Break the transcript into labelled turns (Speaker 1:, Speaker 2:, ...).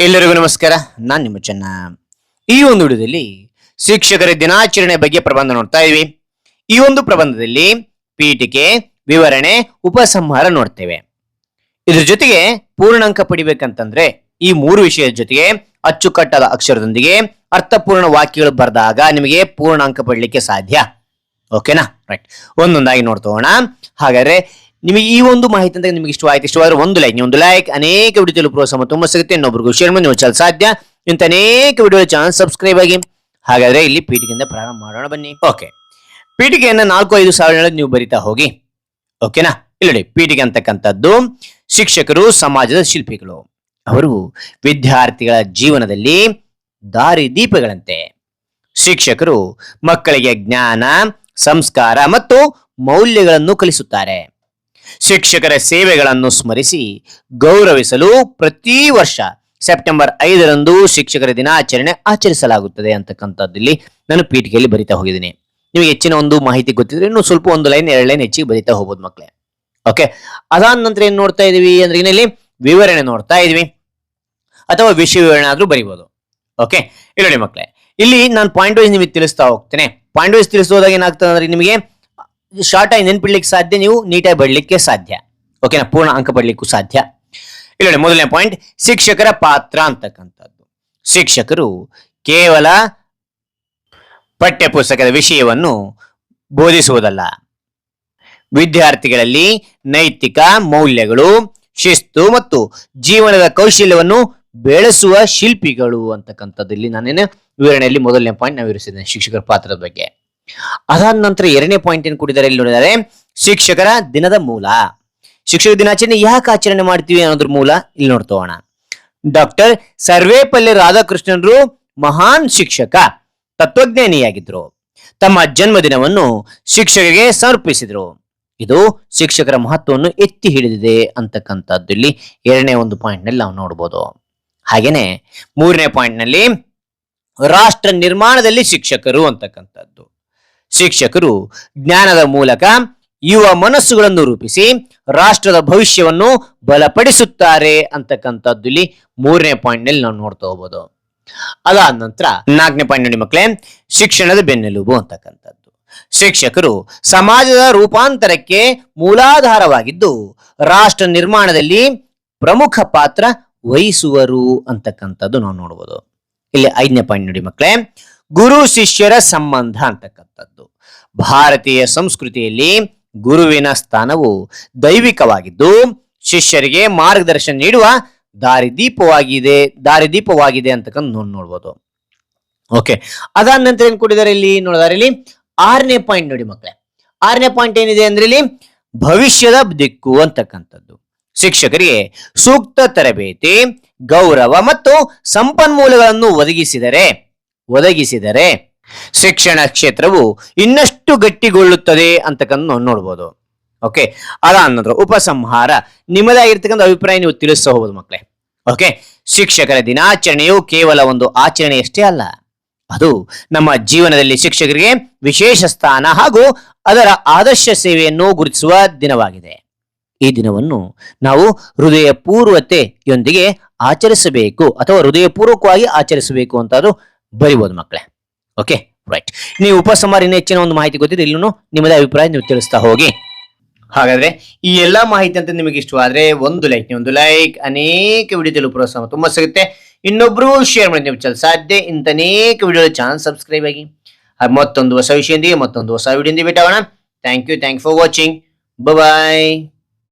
Speaker 1: ಎಲ್ಲರಿಗೂ ನಮಸ್ಕಾರ. ನಾನು ನಿಮ್ಮ ಚೆನ್ನ. ಈ ಒಂದು ವಿಡಿಯೋದಲ್ಲಿ ಶಿಕ್ಷಕರ ದಿನಾಚರಣೆ ಬಗ್ಗೆ ಪ್ರಬಂಧ ನೋಡ್ತಾ ಇದ್ವಿ. ಈ ಒಂದು ಪ್ರಬಂಧದಲ್ಲಿ ಪೀಠಿಕೆ, ವಿವರಣೆ, ಉಪಸಂಹಾರ ನೋಡ್ತೇವೆ. ಇದ್ರ ಜೊತೆಗೆ ಪೂರ್ಣಾಂಕ ಪಡಿಬೇಕಂತಂದ್ರೆ ಈ ಮೂರು ವಿಷಯದ ಜೊತೆಗೆ ಅಚ್ಚುಕಟ್ಟಾದ ಅಕ್ಷರದೊಂದಿಗೆ ಅರ್ಥಪೂರ್ಣ ವಾಕ್ಯಗಳು ಬರೆದಾಗ ನಿಮಗೆ ಪೂರ್ಣಾಂಕ ಪಡಲಿಕ್ಕೆ ಸಾಧ್ಯ. ಓಕೆನಾ ರೈಟ್ ಒಂದೊಂದಾಗಿ ನೋಡ್ತೋಣ ಹಾಗಾದ್ರೆ ನಿಮಗೆ ಈ ಒಂದು ಮಾಹಿತಿ ಅಂತ ನಿಮಗೆ ಇಷ್ಟವಾಯಿತು, ಇಷ್ಟವಾದ್ರೆ ಒಂದು ಲೈಕ್ ಒಂದು ಲೈಕ್ ಅನೇಕ ವಿಡಿಯೋ ಪ್ರೋತ್ಸಾಹ ತುಂಬಾ ಸಿಗುತ್ತೆ. ಇನ್ನೊಬ್ರಿಗೂ ಶೇರ್ ಮಾಡಿ, ನೀವು ಸಾಧ್ಯ? ಇಂತ ಅನೇಕ ವಿಡಿಯೋ ಚಾನಲ್ ಸಬ್ಸ್ಕ್ರೈಬ್ ಆಗಿ. ಹಾಗಾದ್ರೆ ಇಲ್ಲಿ ಪೀಠಿಗೆಯಿಂದ ಪ್ರಾರಂಭ ಮಾಡೋಣ ಬನ್ನಿ. ಓಕೆ ಪೀಠಿಕೆಯನ್ನ ನಾಲ್ಕು, ಐದು ಸಾವಿರ ನೀವು ಬರಿತಾ ಹೋಗಿ. ಓಕೆನಾ ಇಲ್ಲಿ ಪೀಠಿಕೆ ಅಂತಕ್ಕಂಥದ್ದು ಶಿಕ್ಷಕರು, ಸಮಾಜದ ಶಿಲ್ಪಿಗಳು. ಅವರು ವಿದ್ಯಾರ್ಥಿಗಳ ಜೀವನದಲ್ಲಿ ದಾರಿ ದೀಪಗಳಂತೆ. ಶಿಕ್ಷಕರು ಮಕ್ಕಳಿಗೆ ಜ್ಞಾನ, ಸಂಸ್ಕಾರ ಮತ್ತು ಮೌಲ್ಯಗಳನ್ನು ಕಲಿಸುತ್ತಾರೆ. ಶಿಕ್ಷಕರ ಸೇವೆಗಳನ್ನು ಸ್ಮರಿಸಿ ಗೌರವಿಸಲು ಪ್ರತಿ ವರ್ಷ ಸೆಪ್ಟೆಂಬರ್ ಐದರಂದು ಶಿಕ್ಷಕರ ದಿನಾಚರಣೆ ಆಚರಿಸಲಾಗುತ್ತದೆ ಅಂತಕ್ಕಂಥದ್ದಲ್ಲಿ ನಾನು ಪೀಠಿಕೆಯಲ್ಲಿ ಬರಿತಾ ಹೋಗಿದ್ದೀನಿ. ನಿಮಗೆ ಹೆಚ್ಚಿನ ಒಂದು ಮಾಹಿತಿ ಗೊತ್ತಿದ್ರೆ ಇನ್ನು ಸ್ವಲ್ಪ ಒಂದು ಲೈನ್, ಎರಡು ಲೈನ್ ಹೆಚ್ಚಿಗೆ ಬರಿತಾ ಹೋಗ್ಬೋದು ಮಕ್ಕಳೇ. ಓಕೆ ಅದಾದ ನಂತರ ಏನ್ ನೋಡ್ತಾ ಇದೀವಿ ಅಂದ್ರೆ ಇಲ್ಲಿ ವಿವರಣೆ ನೋಡ್ತಾ ಇದೀವಿ. ಅಥವಾ ವಿಷಯ ವಿವರಣೆ ಆದ್ರೂ ಬರಿಬೋದು. ಓಕೆ ಇಲ್ಲಿ ಮಕ್ಕಳೇ. ಇಲ್ಲಿ ನಾನು ಪಾಯಿಂಟ್ ವೈಸ್ ನಿಮಗೆ ತಿಳಿಸ್ತಾ ಹೋಗ್ತೇನೆ. ಪಾಯಿಂಟ್ ವೈಸ್ ತಿಳಿಸೋದಾಗ ಏನಾಗ್ತದೆ ಅಂದ್ರೆ ನಿಮಗೆ ಶಾರ್ಟ್ ಆಗಿ ನೆನ್ಪಿಡ್ಲಿಕ್ಕೆ ಸಾಧ್ಯ, ನೀವು ನೀಟಾಗಿ ಬಡ್ಲಿಕ್ಕೆ ಸಾಧ್ಯ. ಓಕೆನಾ ಪೂರ್ಣ ಅಂಕ ಪಡ್ಲಿಕ್ಕೂ ಸಾಧ್ಯ. ಇಲ್ಲಿ ನೋಡಿ, ಮೊದಲನೇ ಪಾಯಿಂಟ್ ಶಿಕ್ಷಕರ ಪಾತ್ರ ಅಂತಕ್ಕಂಥದ್ದು. ಶಿಕ್ಷಕರು ಕೇವಲ ಪಠ್ಯಪುಸ್ತಕದ ವಿಷಯವನ್ನು ಬೋಧಿಸುವುದಲ್ಲ. ವಿದ್ಯಾರ್ಥಿಗಳಲ್ಲಿ ನೈತಿಕ ಮೌಲ್ಯಗಳು, ಶಿಸ್ತು ಮತ್ತು ಜೀವನದ ಕೌಶಲ್ಯವನ್ನು ಬೆಳೆಸುವ ಶಿಲ್ಪಿಗಳು ಅಂತಕ್ಕಂಥದ್ದು. ಇಲ್ಲಿ ನಾನೇನು ವಿವರಣೆಯಲ್ಲಿ ಮೊದಲನೇ ಪಾಯಿಂಟ್ ನಾವು ಇರಿಸಿದ್ದೇನೆ ಶಿಕ್ಷಕರ ಪಾತ್ರದ ಬಗ್ಗೆ. ಅದಾದ ನಂತರ ಎರಡನೇ ಪಾಯಿಂಟ್ ಏನು ಕೊಟ್ಟಿದ್ದಾರೆ ಇಲ್ಲಿ ನೋಡಿದರೆ, ಶಿಕ್ಷಕರ ದಿನದ ಮೂಲ. ಶಿಕ್ಷಕ ದಿನಾಚರಣೆ ಯಾಕೆ ಆಚರಣೆ ಮಾಡ್ತೀವಿ ಅನ್ನೋದ್ರ ಮೂಲ ಇಲ್ಲಿ ನೋಡ್ತೋಣ ಡಾಕ್ಟರ್ ಸರ್ವೇಪಲ್ಲಿ ರಾಧಾಕೃಷ್ಣನ್ರು ಮಹಾನ್ ಶಿಕ್ಷಕ, ತತ್ವಜ್ಞಾನಿಯಾಗಿದ್ರು. ತಮ್ಮ ಜನ್ಮದಿನವನ್ನು ಶಿಕ್ಷಕರಿಗೆ ಸಮರ್ಪಿಸಿದ್ರು. ಇದು ಶಿಕ್ಷಕರ ಮಹತ್ವವನ್ನು ಎತ್ತಿ ಹಿಡಿದಿದೆ ಅಂತಕ್ಕಂಥದ್ದು ಇಲ್ಲಿ ಎರಡನೇ ಒಂದು ಪಾಯಿಂಟ್ನಲ್ಲಿ ನಾವು ನೋಡ್ಬೋದು. ಹಾಗೇನೆ ಮೂರನೇ ಪಾಯಿಂಟ್ನಲ್ಲಿ ರಾಷ್ಟ್ರ ನಿರ್ಮಾಣದಲ್ಲಿ ಶಿಕ್ಷಕರು ಅಂತಕ್ಕಂಥದ್ದು. ಶಿಕ್ಷಕರು ಜ್ಞಾನದ ಮೂಲಕ ಯುವ ಮನಸ್ಸುಗಳನ್ನು ರೂಪಿಸಿ ರಾಷ್ಟ್ರದ ಭವಿಷ್ಯವನ್ನು ಬಲಪಡಿಸುತ್ತಾರೆ ಅಂತಕ್ಕಂಥದ್ದು ಇಲ್ಲಿ ಮೂರನೇ ಪಾಯಿಂಟ್ನಲ್ಲಿ ನಾವು ನೋಡ್ತಾ ಹೋಗ್ಬೋದು. ಅದಾದ ನಂತರ ನಾಲ್ಕನೇ ಪಾಯಿಂಟ್ ನೋಡಿ ಮಕ್ಕಳೇ, ಶಿಕ್ಷಣದ ಬೆನ್ನೆಲುಬು ಅಂತಕ್ಕಂಥದ್ದು. ಶಿಕ್ಷಕರು ಸಮಾಜದ ರೂಪಾಂತರಕ್ಕೆ ಮೂಲಾಧಾರವಾಗಿದ್ದು ರಾಷ್ಟ್ರ ನಿರ್ಮಾಣದಲ್ಲಿ ಪ್ರಮುಖ ಪಾತ್ರ ವಹಿಸುವರು ಅಂತಕ್ಕಂಥದ್ದು ನಾವು ನೋಡ್ಬೋದು. ಇಲ್ಲಿ ಐದನೇ ಪಾಯಿಂಟ್ ನೋಡಿ ಮಕ್ಕಳೇ ಗುರು ಶಿಷ್ಯರ ಸಂಬಂಧ ಅಂತಕ್ಕಂಥದ್ದು. ಭಾರತೀಯ ಸಂಸ್ಕೃತಿಯಲ್ಲಿ ಗುರುವಿನ ಸ್ಥಾನವು ದೈವಿಕವಾಗಿದ್ದು, ಶಿಷ್ಯರಿಗೆ ಮಾರ್ಗದರ್ಶನ ನೀಡುವ ದಾರಿದೀಪವಾಗಿದೆ ದಾರಿದೀಪವಾಗಿದೆ ಅಂತಕ್ಕಂಥ ನೋಡ್ ನೋಡ್ಬೋದು. ಓಕೆ, ಅದಾದ ನಂತರ ಏನ್ ಕೊಟ್ಟಿದ್ದಾರೆ ಇಲ್ಲಿ? ನೋಡಿದಾರೆ ಇಲ್ಲಿ ಆರನೇ ಪಾಯಿಂಟ್ ನೋಡಿ ಮಕ್ಕಳೇ ಆರನೇ ಪಾಯಿಂಟ್ ಏನಿದೆ ಅಂದ್ರೆ ಇಲ್ಲಿ ಭವಿಷ್ಯದ ದಿಕ್ಕು ಅಂತಕ್ಕಂಥದ್ದು. ಶಿಕ್ಷಕರಿಗೆ ಸೂಕ್ತ ತರಬೇತಿ, ಗೌರವ ಮತ್ತು ಸಂಪನ್ಮೂಲಗಳನ್ನು ಒದಗಿಸಿದರೆ ಒದಗಿಸಿದರೆ ಶಿಕ್ಷಣ ಕ್ಷೇತ್ರವು ಇನ್ನಷ್ಟು ಗಟ್ಟಿಗೊಳ್ಳುತ್ತದೆ ಅಂತಕ್ಕಂಥ ನೋಡ್ಬೋದು. ಓಕೆ ಅದ ಅನ್ನೋದು ಉಪಸಂಹಾರ ನಿಮ್ಮದೇ ಆಗಿರ್ತಕ್ಕಂಥ ಅಭಿಪ್ರಾಯ ನೀವು ತಿಳಿಸ್ತಾ ಮಕ್ಕಳೇ ಓಕೆ ಶಿಕ್ಷಕರ ದಿನಾಚರಣೆಯು ಕೇವಲ ಒಂದು ಆಚರಣೆಯಷ್ಟೇ ಅಲ್ಲ. ಅದು ನಮ್ಮ ಜೀವನದಲ್ಲಿ ಶಿಕ್ಷಕರಿಗೆ ವಿಶೇಷ ಸ್ಥಾನ ಹಾಗೂ ಅದರ ಆದರ್ಶ ಸೇವೆಯನ್ನು ಗುರುತಿಸುವ ದಿನವಾಗಿದೆ. ಈ ದಿನವನ್ನು ನಾವು ಹೃದಯ ಪೂರ್ವತೆಯೊಂದಿಗೆ ಆಚರಿಸಬೇಕು ಅಥವಾ ಹೃದಯಪೂರ್ವಕವಾಗಿ ಆಚರಿಸಬೇಕು ಅಂತಾದ್ರು ಬರಿಬೋದು ಮಕ್ಕಳೇ. ಓಕೆ ರೈಟ್ ನೀವು ಉಪಸಂಹಾರ ಇನ್ನೂ ಹೆಚ್ಚಿನ ಒಂದು ಮಾಹಿತಿ ಗೊತ್ತಿದೆ ಇಲ್ಲೂ ನಿಮ್ಮದೇ ಅಭಿಪ್ರಾಯ ನೀವು ತಿಳಿಸ್ತಾ ಹೋಗಿ. ಹಾಗಾದ್ರೆ ಈ ಎಲ್ಲಾ ಮಾಹಿತಿ ಅಂತ ನಿಮಗೆ ಇಷ್ಟವಾದ್ರೆ ಒಂದು ಲೈಕ್ ಒಂದು ಲೈಕ್ ಅನೇಕ ವಿಡಿಯೋ ತಲುಪುವ ಪ್ರೋತ್ಸಾಹ ತುಂಬಾ ಸಿಗುತ್ತೆ. ಇನ್ನೊಬ್ರು ಶೇರ್ ಮಾಡಿ ನೀವು ಸಾಧ್ಯ ಇಂಥ ಅನೇಕ ವಿಡಿಯೋ ಚಾನಲ್ ಸಬ್ಸ್ಕ್ರೈಬ್ ಆಗಿ. ಮತ್ತೊಂದು ಹೊಸ ವಿಷಯದಿಂದ ಮತ್ತೊಂದು ಹೊಸ ವಿಡಿಯೋದಿಂದ ಭೇಟಾಗೋಣ thank you thank for watching bye